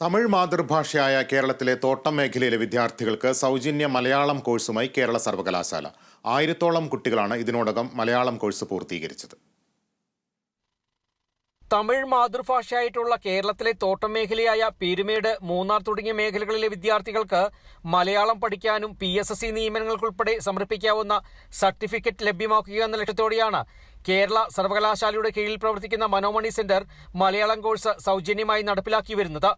തമിഴ് മാതൃഭാഷയായ കേരളത്തിലെ തോട്ടം മേഖലയിലെ വിദ്യാർത്ഥികൾക്ക് സൗജന്യ മലയാളം കോഴ്സുമായി കേരള സർവകലാശാല. ആയിരത്തോളം കുട്ടികളാണ് ഇതിനോടകം മലയാളം കോഴ്സ് പൂർത്തീകരിച്ചത്. തമിഴ് മാതൃഭാഷയായിട്ടുള്ള കേരളത്തിലെ തോട്ടം മേഖലയായ പീരുമേട് മൂന്നാർ തുടങ്ങിയ മേഖലകളിലെ വിദ്യാർത്ഥികൾക്ക് മലയാളം പഠിക്കാനും പി എസ് എസ് സി നിയമനങ്ങൾക്കുൾപ്പെടെ സമർപ്പിക്കാവുന്ന സർട്ടിഫിക്കറ്റ് ലഭ്യമാക്കുക എന്ന ലക്ഷ്യത്തോടെയാണ് കേരള സർവകലാശാലയുടെ കീഴിൽ പ്രവർത്തിക്കുന്ന മനോമണി സെന്റർ മലയാളം കോഴ്സ് സൗജന്യമായി നടപ്പിലാക്കി വരുന്നത്.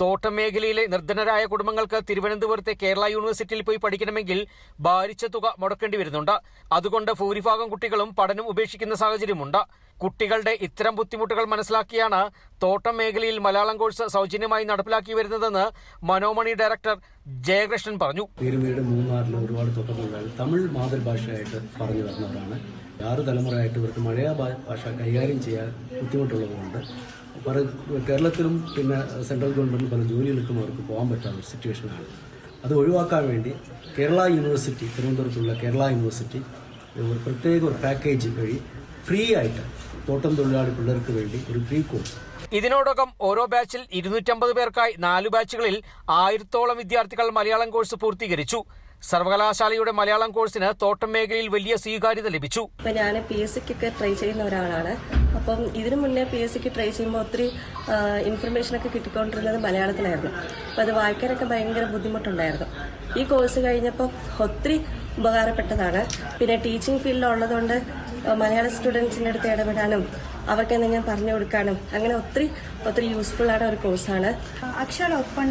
തോട്ടം മേഖലയിലെ നിർധനരായ കുടുംബങ്ങൾക്ക് തിരുവനന്തപുരത്തെ കേരള യൂണിവേഴ്സിറ്റിയിൽ പോയി പഠിക്കണമെങ്കിൽ ഭാരിച്ച തുക മുടക്കേണ്ടി വരുന്നുണ്ട്. അതുകൊണ്ട് ഭൂരിഭാഗം കുട്ടികളും പഠനം ഉപേക്ഷിക്കുന്ന സാഹചര്യമുണ്ട്. കുട്ടികളുടെ ഇത്തരം ബുദ്ധിമുട്ടുകൾ മനസ്സിലാക്കിയാണ് തോട്ടം മേഖലയിൽ മലയാളം കോഴ്സ് സൗജന്യമായി നടപ്പിലാക്കി വരുന്നതെന്ന് മനോമണി ഡയറക്ടർ ജയകൃഷ്ണൻ പറഞ്ഞു. ഒരുപാട് തമിഴ് മാതൃഭാഷയായിട്ട് പറഞ്ഞു വരുന്നവരാണ്. ആറ് തലമുറയായിട്ട് ഇവർക്ക് മലയാള ഭാഷ കൈകാര്യം ചെയ്യാൻ ബുദ്ധിമുട്ടുള്ളതുകൊണ്ട് പല കേരളത്തിലും പിന്നെ സെൻട്രൽ ഗവൺമെന്റ് പല ജോലികൾക്കും അവർക്ക് പോകാൻ പറ്റാത്ത സിറ്റുവേഷനാണ്. അത് ഒഴിവാക്കാൻ വേണ്ടി കേരള യൂണിവേഴ്സിറ്റി തിരുവനന്തപുരത്തുള്ള കേരള യൂണിവേഴ്സിറ്റി ഒരു പ്രത്യേക ഒരു പാക്കേജ് വഴി ഫ്രീ ആയിട്ട് തോട്ടം തൊഴിലാളി പിള്ളേർക്ക് വേണ്ടി ഒരു ഫ്രീ കോഴ്സ്. ഇതിനോടകം ഓരോ ബാച്ചിൽ ഇരുന്നൂറ്റമ്പത് പേർക്കായി നാല് ബാച്ചുകളിൽ ആയിരത്തോളം വിദ്യാർത്ഥികൾ മലയാളം കോഴ്സ് പൂർത്തീകരിച്ചു. സർവകലാശാലയുടെ മലയാളം കോഴ്സിന് തോട്ടം മേഖലയിൽ വലിയ സ്വീകാര്യത ലഭിച്ചു. ഇപ്പൊ ഞാൻ പി എസ് സിക്കൊക്കെ ട്രൈ ചെയ്യുന്ന ഒരാളാണ്. അപ്പം ഇതിനു മുന്നേ പി എസ് സിക്ക് ട്രൈ ചെയ്യുമ്പോൾ ഒത്തിരി ഇൻഫർമേഷൻ ഒക്കെ കിട്ടിക്കൊണ്ടിരുന്നത് മലയാളത്തിലായിരുന്നു. അപ്പം അത് വായിക്കാനൊക്കെ ഭയങ്കര ബുദ്ധിമുട്ടുണ്ടായിരുന്നു. ഈ കോഴ്സ് കഴിഞ്ഞപ്പോൾ ഒത്തിരി ഉപകാരപ്പെട്ടതാണ്. പിന്നെ ടീച്ചിങ് ഫീൽഡിലുള്ളതുകൊണ്ട് മലയാള സ്റ്റുഡൻസിന്റെ അടുത്ത് ഇടപെടാനും അവർക്ക് എന്തെങ്കിലും പറഞ്ഞു കൊടുക്കാനും അങ്ങനെ ഒത്തിരി ഒത്തിരി യൂസ്ഫുൾ ആണ് ഒരു കോഴ്സാണ് അക്ഷരം ഒപ്പം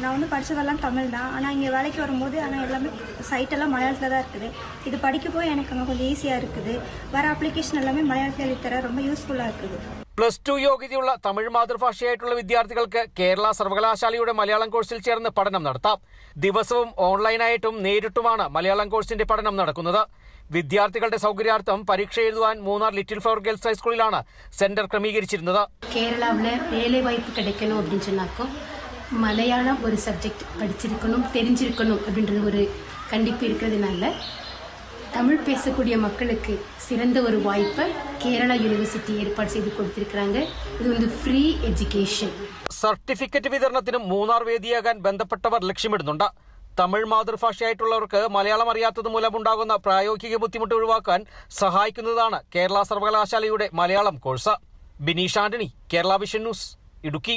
நான் வந்து படித்ததெல்லாம் தமிழ் தான் ஆனால் இங்கே வேலைக்கு வரும்போது ஆனால் எல்லாமே சைட்டெல்லாம் மலையாளத்தில் தான் இருக்குது இது படிக்க போய் எனக்கு அங்கே கொஞ்சம் ஈஸியாக இருக்குது வர அப்ளிகேஷன் எல்லாமே மலையாளத்தில் எழுதித்தர ரொம்ப யூஸ்ஃபுல்லாக இருக்குது പ്ലസ് ടു യോഗ്യതയുള്ള തമിഴ് മാതൃഭാഷയായിട്ടുള്ള വിദ്യാർത്ഥികൾക്ക് കേരള സർവകലാശാലയുടെ മലയാളം കോഴ്സിൽ ചേർന്ന് പഠനം നടത്താം ദിവസവും ഓൺലൈനായിട്ടും നേരിട്ടുമാണ് മലയാളം കോഴ്സിന്റെ പഠനം നടക്കുന്നത് വിദ്യാർത്ഥികളുടെ സൗകര്യാർത്ഥം പരീക്ഷ എഴുതുവാൻ മൂന്നാർ ലിറ്റിൽ ഫ്ലവർ ഗേൾസ് ഹൈസ്കൂളിലാണ് സെന്റർ ക്രമീകരിച്ചിരുന്നത് கேரளாவில் வேலை வாய்ப்பு கிடைக்கணும் அப்படின்னு சொன்னாக்கோ மலையாளம் ஒரு சப்ஜெக்ட் படிச்சிருக்கணும் தெரிஞ்சிருக்கணும் அப்படின்றது ஒரு கண்டிப்பு இருக்கிறதுனால தமிழ் பேசக்கூடிய மக்களுக்கு சிறந்த ஒரு வாய்ப்பை கேரளா யூனிவர்சிட்டி ஏற்பாடு செய்து கொடுத்திருக்கிறாங்க இது வந்து ஃப்ரீ எஜுகேஷன் സർട്ടിഫിക്കറ്റ് വിതരണത്തിനും മൂന്നാർ വേദിയാകാൻ ബന്ധപ്പെട്ടവർ ലക്ഷ്യമിടുന്നുണ്ട് തമിഴ് മാതൃഭാഷയായിട്ടുള്ളവർക്ക് മലയാളം അറിയാത്തത് മൂലമുണ്ടാകുന്ന പ്രായോഗിക ബുദ്ധിമുട്ട് ഒഴിവാക്കാൻ സഹായിക്കുന്നതാണ് കേരള സർവകലാശാലയുടെ Malayalam course Bineesh Antony Kerala vision news Idukki